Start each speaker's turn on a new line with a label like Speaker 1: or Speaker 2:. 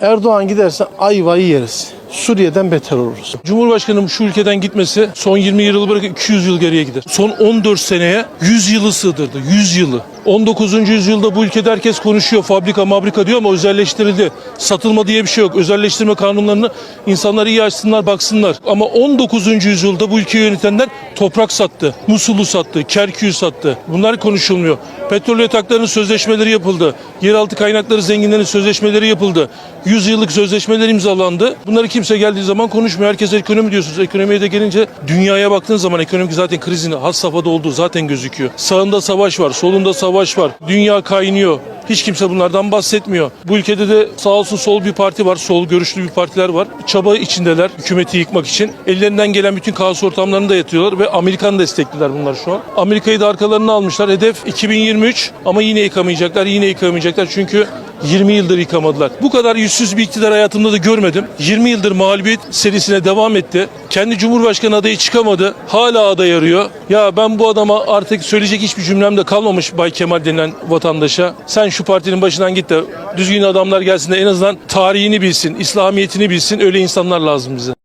Speaker 1: Erdoğan giderse ayvayı yeriz. Suriye'den beter oluruz. Cumhurbaşkanının şu ülkeden gitmesi son 20 yılı bırakıp 200 yıl geriye gider. Son 14 seneye 100 yılı sığdırdı. 100 yılı. 19. yüzyılda bu ülkede herkes konuşuyor. Fabrika, mabrika diyor ama özelleştirildi. Satılma diye bir şey yok. Özelleştirme kanunlarını insanlar iyi açsınlar, baksınlar. Ama 19. yüzyılda bu ülkeyi yönetenler toprak sattı. Musul'u sattı, Kerkük'ü sattı. Bunlar konuşulmuyor. Petrol yataklarının sözleşmeleri yapıldı. Yeraltı kaynakları zenginlerinin sözleşmeleri yapıldı. 100 yıllık sözleşmeler imzalandı. Bunları kimse geldiği zaman konuşmuyor. Herkes ekonomi diyorsunuz. Ekonomiye de gelince dünyaya baktığın zaman ekonomik zaten krizin has safhada olduğu zaten gözüküyor. Sağında savaş var, solunda savaş var. Dünya kaynıyor. Hiç kimse bunlardan bahsetmiyor. Bu ülkede de sağ olsun sol bir parti var, sol görüşlü bir partiler var. Çaba içindeler hükümeti yıkmak için. Ellerinden gelen bütün kaos ortamlarını da yatıyorlar ve Amerikan destekliler bunlar şu an. Amerika'yı da arkalarına almışlar. Hedef 2023 ama yine yıkamayacaklar, yine yıkamayacaklar çünkü 20 yıldır yıkamadılar. Bu kadar yüzsüz bir iktidar hayatımda da görmedim. 20 yıldır mağlubiyet serisine devam etti. Kendi Cumhurbaşkanı adayı çıkamadı. Hala aday arıyor. Ya ben bu adama artık söyleyecek hiçbir cümlem de kalmamış Bay Kemal denilen vatandaşa. Sen şu partinin başından git de düzgün adamlar gelsin de en azından tarihini bilsin, İslamiyetini bilsin. Öyle insanlar lazım bize.